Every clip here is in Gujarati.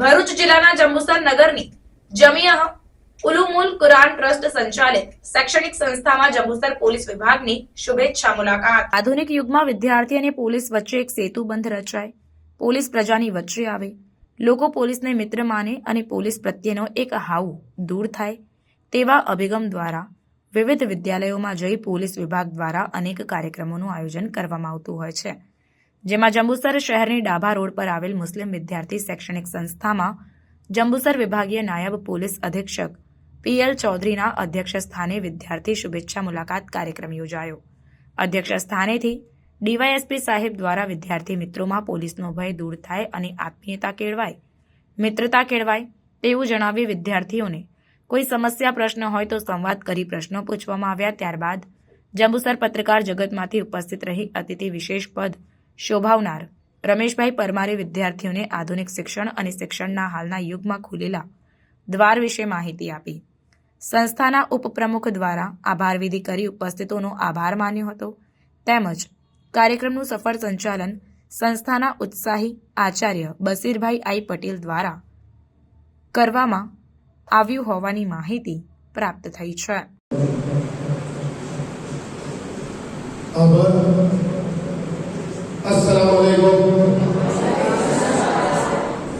ભરૂચ જિલ્લાના જંબુસર નગરની જમિયા ઉલુમુલ કુરાન ટ્રસ્ટ સંચાલિત શૈક્ષણિક સંસ્થામાં જંબુસર પોલીસ વિભાગની શુભેચ્છા મુલાકાત. આધુનિક યુગમાં વિદ્યાર્થી અને પોલીસ વચ્ચે એક સેતુ બંધ રચાય. પોલીસ પ્રજાની વચ્ચે આવે. લોકો પોલીસને મિત્ર માને અને પોલીસ પ્રત્યેનો એક હાવ દૂર થાય. તેવા અભિગમ દ્વારા વિવિધ વિદ્યાલયોમાં જઈ પોલીસ વિભાગ દ્વારા અનેક કાર્યક્રમોનું આયોજન કરવામાં આવતું હોય છે. જેમાં જંબુસર શહેરની ડાભા રોડ પર આવેલ મુસ્લિમ વિદ્યાર્થી શૈક્ષણિક સંસ્થામાં જંબુસર વિભાગીય નાયબ પોલીસ અધિક્ષક પીએલ ચૌધરીના અધ્યક્ષ સ્થાને વિદ્યાર્થી શુભેચ્છા મુલાકાત કાર્યક્રમ યોજાયો. અધ્યક્ષ સ્થાનેથી ડીવાયએસપી સાહેબ દ્વારા વિદ્યાર્થી મિત્રોમાં પોલીસનો ભય દૂર થાય અને આત્મીયતા કેળવાય, મિત્રતા કેળવાય તેવું જણાવી વિદ્યાર્થીઓને કોઈ સમસ્યા, પ્રશ્ન હોય તો સંવાદ કરી પ્રશ્નો પૂછવામાં આવ્યા. ત્યારબાદ જંબુસર પત્રકાર જગતમાંથી ઉપસ્થિત રહી અતિથિ વિશેષ પદ શોભાવનાર રમેશભાઈ પરમારે વિદ્યાર્થીઓને આધુનિક શિક્ષણ અને શિક્ષણના હાલના યુગમાં ખુલેલા દ્વાર વિશે માહિતી આપી. સંસ્થાના ઉપપ્રમુખ દ્વારા આભાર વિધિ કરી ઉપસ્થિતોનો આભાર માન્યો હતો. તેમજ કાર્યક્રમનું સફળ સંચાલન સંસ્થાના ઉત્સાહી આચાર્ય બસીરભાઈ આઈ પટેલ દ્વારા કરવામાં આવ્યું હોવાની માહિતી પ્રાપ્ત થઈ છે.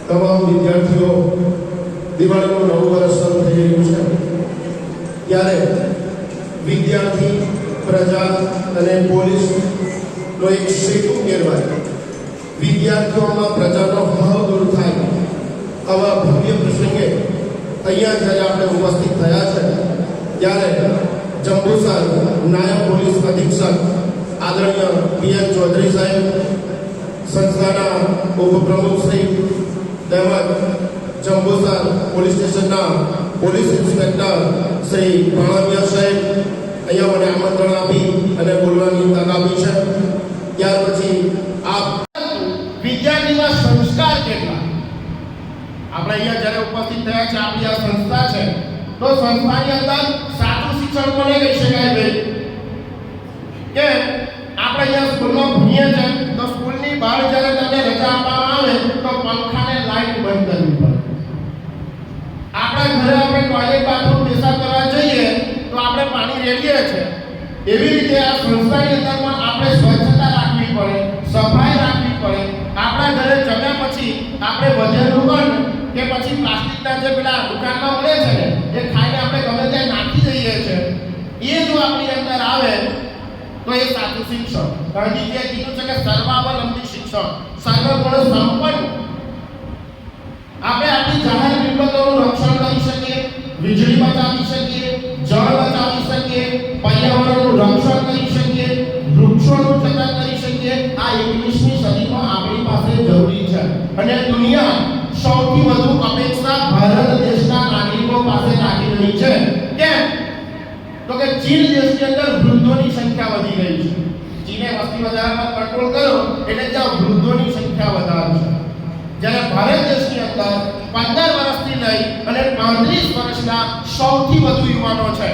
તમામ વિદ્યાર્થીઓ, દિવાળીનું નવું વર્ષ શરૂ થઈ રહ્યું છે. ત્યારે વિદ્યાર્થી, પ્રજા અને પોલીસનો એક સેતુ કહેવાય. વિદ્યાર્થીઓમાં પ્રજાનો ભાવ દૂર થાય. આવા ભવ્ય પ્રસંગે અહીંયા જ્યારે આપણે ઉપસ્થિત થયા છે, ત્યારે જંબુસર નાયબ પોલીસ અધિક્ષક આદરણીય પીએન ચૌધરી સાહેબ, સંસ્થાના ઉપપ્રમુખ શ્રી તેમજ જંબુસર પોલીસ સ્ટેશનના પોલીસ ઇન્સ્પેક્ટર શ્રી પ્રણવ્ય સાહેબ, અહીંયા મને આમંત્રણ આપી અને બોલવાની તક આપી છે. ત્યાર પછી આપ વિદ્યાર્થીમાં સંસ્કાર કેટલા? આપણે અહીંયા જ્યારે ઉપસ્થિત થયા છે, આપણી આ સંસ્થા છે, તો સંસ્થાની અંદર સાચું શિક્ષણ કોને કહી શકાય ભાઈ કે આપણે અહીંયા સ્કૂલમાં ભણીએ છીએ તો સ્કૂલની બહાર જ્યારે તમને રજા આપવામાં આવે, તો પંખાને લાઈટ બંધ કરવી પડે. આપણા ઘરે આપણે ટોયલેટ બાથરૂમ પેશાબ કરવા જઈએ, તો આપણે પાણી રેડીએ છીએ એવી રીતે આ સંસ્થાની અંદર પણ આપણે સ્વચ્છતા રાખવી પડે, સફાઈ રાખવી પડે. આપણા ઘરે જમ્યા પછી આપણે વધેલું પણ કે પછી પ્લાસ્ટિકના જે પેલા દુકાનમાં મળે છે એ ખાઈને આપણે ગમે ત્યાં નાખી દઈએ છીએ એ જો આપણી અંદર આવે, તો એ સાચું શિક્ષણ. ગાંધીજીએ કીધું છે કે સર્વાવલંબી શિક્ષણ. સર્વગુણ સંપન્ન. આપણે આપણી જાહેર મિલકતોનું રક્ષણ કરી શકીએ, વીજળી બચાવી શકીએ, જળ બચાવી શકીએ, પર્યાવરણનું રક્ષણ કરી શકીએ, વૃક્ષોનું જતન કરી શકીએ. આ 21મી સદીમાં આપણી પાસે જરૂરી છે. અને દુનિયા સૌથી પાસે છે કેમ? તો કે ચીન દેશની અંદર વૃદ્ધોની સંખ્યા વધી ગઈ છે. ચીને વસ્તી વધારામાં કંટ્રોલ કર્યો, એટલે ત્યાં વૃદ્ધોની સંખ્યા વધારે છે. જ્યારે ભારત દેશની અંદર પંદર વર્ષથી લઈ અને પાંત્રીસ વર્ષના સૌથી વધુ યુવાનો છે.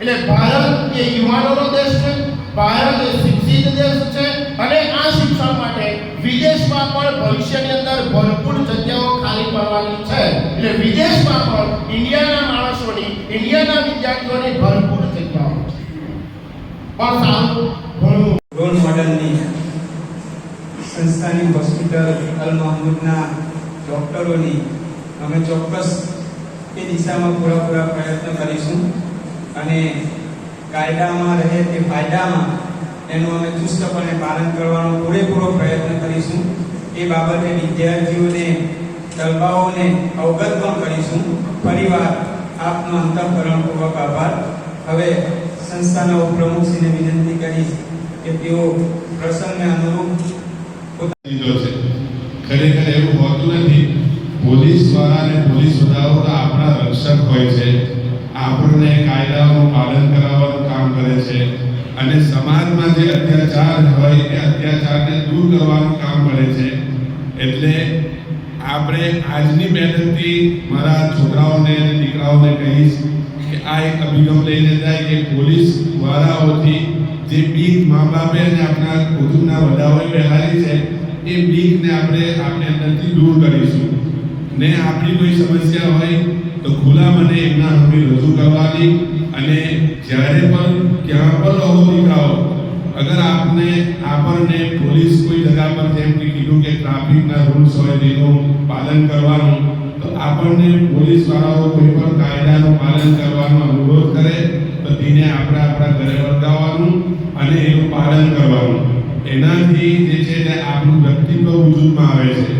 એટલે ભારત એ યુવાનોનો દેશ છે, ભારત એ શિક્ષિત દેશ છે, અને આ શિક્ષણ માટે વિદેશમાં પણ ભવિષ્યની અંદર ભરપૂર જગ્યાઓ ખાલી પડવાની છે. એટલે વિદેશમાં પણ ઇન્ડિયાના ઇન્ડિયાના વિદ્યાર્થીઓની ભરપૂર જગ્યાઓ. પણ સારું રોલ મોડલની સંસ્થાની હોસ્પિટલ અલ મહમૂદના ડૉક્ટરોની અમે ચોક્કસ એ દિશામાં પૂરેપૂરા પ્રયત્ન કરીશું અને કાયદામાં રહે તે ફાયદામાં એનું અમે ચુસ્તપણે પાલન કરવાનો પૂરેપૂરો પ્રયત્ન કરીશું. એ બાબતે વિદ્યાર્થીઓને, તલબાઓને અવગત પણ કરીશું. ફરીવાર આપનો અંતઃકરણપૂર્વક આભાર. હવે સંસ્થાના ઉપપ્રમુખશ્રીને વિનંતી કરીશ કે તેઓ પ્રસંગને અનુરૂપ ખરેખર એવું હોતું નથી. પોલીસ દ્વારા અને પોલીસ વધારો તો આપણા રક્ષક હોય છે. આપણને કાયદાઓનું પાલન કરાવવાનું કામ કરે છે. અને સમાજમાં જે અત્યાચાર હોય એ અત્યાચારને દૂર કરવાનું કામ કરે છે. એટલે આપણે આજની મહેનતથી મારા છોકરાઓને દીકરાઓને કહીશ કે આ એક અભિગમ લઈને જાય કે પોલીસ વાળાઓથી જે બીક મા બાપે અને આપણા કુટુંબના વડાઓએ બેહારી છે, એ બીકને આપણે આપણે અંદરથી દૂર કરીશું. ને આપણી કોઈ સમસ્યા હોય તો ખુલ્લા મને એમના સામે રજૂ કરવાની અને જ્યારે પણ, ક્યાં પણ રહો દીકરાઓ, અગર આપને, આપણને પોલીસ કોઈ જગા પર જેમ કે કીધું કે ટ્રાફિકના રૂલ્સ હોય તેનું પાલન કરવાનું, તો આપણને પોલીસ વાળાઓ કોઈ પણ કાયદાનું પાલન કરવાનો અનુરોધ કરે, તો તેને આપણે આપણા ઘરે વર્તાવવાનું અને એનું પાલન કરવાનું. એનાથી જે છે તે આપણું વ્યક્તિત્વ વજૂદમાં આવે છે.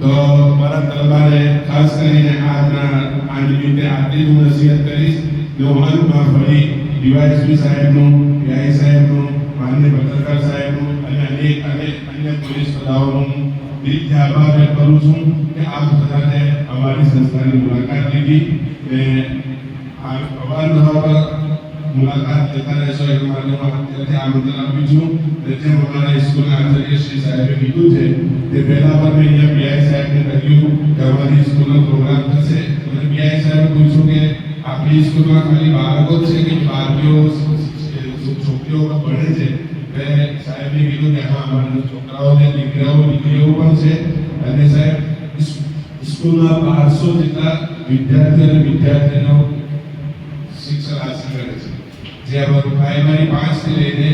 તો મારા તલબારે ખાસ કરીને આજના આ નિમિત્તે આટલી હું નસીહત કરીશ. અંતમાં ફરી ડીવાયએસપી સાહેબનું, પીઆઈ સાહેબનું, માન્ય પત્રકાર સાહેબનું અને અનેક અનેક અન્ય પોલીસ પદાઓનું દિલથી આભાર વ્યક્ત કરું છું કે આપ બધાને અમારી સંસ્થાની મુલાકાત લીધી અવારનવાર મુલાકાત લેતા રહેશો એ માટે અત્યારથી આમંત્રણ આપું છું. અને જેમ અમારા સ્કૂલના આચાર્ય શ્રી સાહેબે કીધું છે તે પહેલા પણ મેં અહીંયા પીઆઈ સાહેબને કહ્યું કે અમારી સ્કૂલનો પ્રોગ્રામ થશે. અને પીઆઈ સાહેબ પૂછ્યું કે આપણી સ્કૂલમાં ખાલી બાળકો છે કે બાળકીઓ, છોકરીઓ ભણે છે? એટલે સાહેબે કીધું કે છોકરાઓને, દીકરાઓ, દીકરીઓ પણ છે. અને સાહેબ સ્કૂલના બારસો જેટલા વિદ્યાર્થી અને વિદ્યાર્થીનો શિક્ષણ હાસિલ કરે છે. જે અમારું પ્રાઇમરી પાંચથી લઈને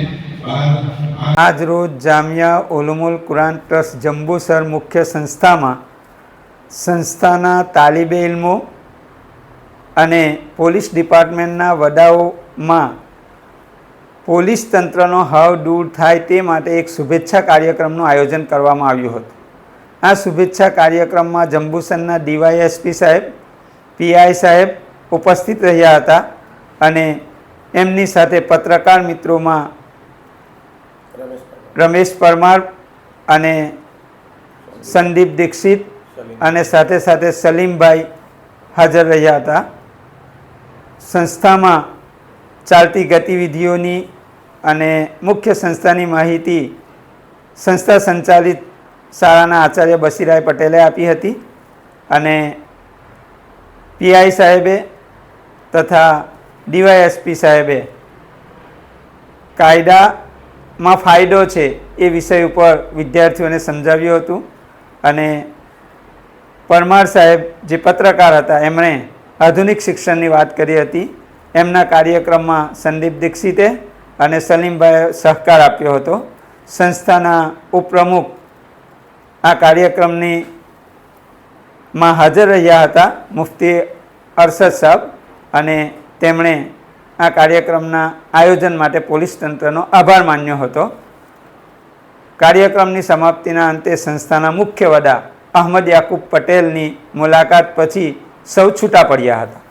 આજ રોજ જામિયા ઓલુમુલ કુરાન ટ્રસ્ટ જંબુસર મુખ્ય સંસ્થામાં સંસ્થાના તાલિબે ઇલમો અને પોલીસ ડિપાર્ટમેન્ટના વડાઓમાં પોલીસ તંત્રનો હાવ દૂર થાય તે માટે એક શુભેચ્છા કાર્યક્રમનું આયોજન કરવામાં આવ્યું હતું. આ શુભેચ્છા કાર્યક્રમમાં જંબુસરના ડીવાયએસપી સાહેબ, પીઆઈ સાહેબ ઉપસ્થિત રહ્યા હતા અને એમની સાથે પત્રકાર મિત્રોમાં રમેશ પરમાર અને સંદીપ દીક્ષિત અને સાથે સાથે સલીમભાઈ હાજર રહ્યા હતા. સંસ્થામાં ચાલતી ગતિવિધિઓની અને મુખ્ય સંસ્થાની માહિતી સંસ્થા સંચાલિત શાળાના આચાર્ય બશીરાય પટેલે આપી હતી અને પીઆઈ સાહેબે તથા ડીવાયએસપી સાહેબે કાયદામાં ફાયદો છે એ વિષય ઉપર વિદ્યાર્થીઓને સમજાવ્યું હતું અને પરમાર સાહેબ જે પત્રકાર હતા, એમણે આધુનિક શિક્ષણની વાત કરી હતી. એમના કાર્યક્રમમાં સંદીપ દીક્ષિતે અને સલીમભાઈએ સહકાર આપ્યો હતો. સંસ્થાના ઉપપ્રમુખ આ કાર્યક્રમની માં હાજર રહ્યા હતા, મુફ્તી અરશદ સાહેબ અને તેમણે આ કાર્યક્રમના આયોજન માટે પોલીસ તંત્રનો આભાર માન્યો હતો. કાર્યક્રમની સમાપ્તિના અંતે સંસ્થાના મુખ્ય વડા અહમદ યાકુબ પટેલની મુલાકાત પછી સૌ છૂટા પડ્યા હતા.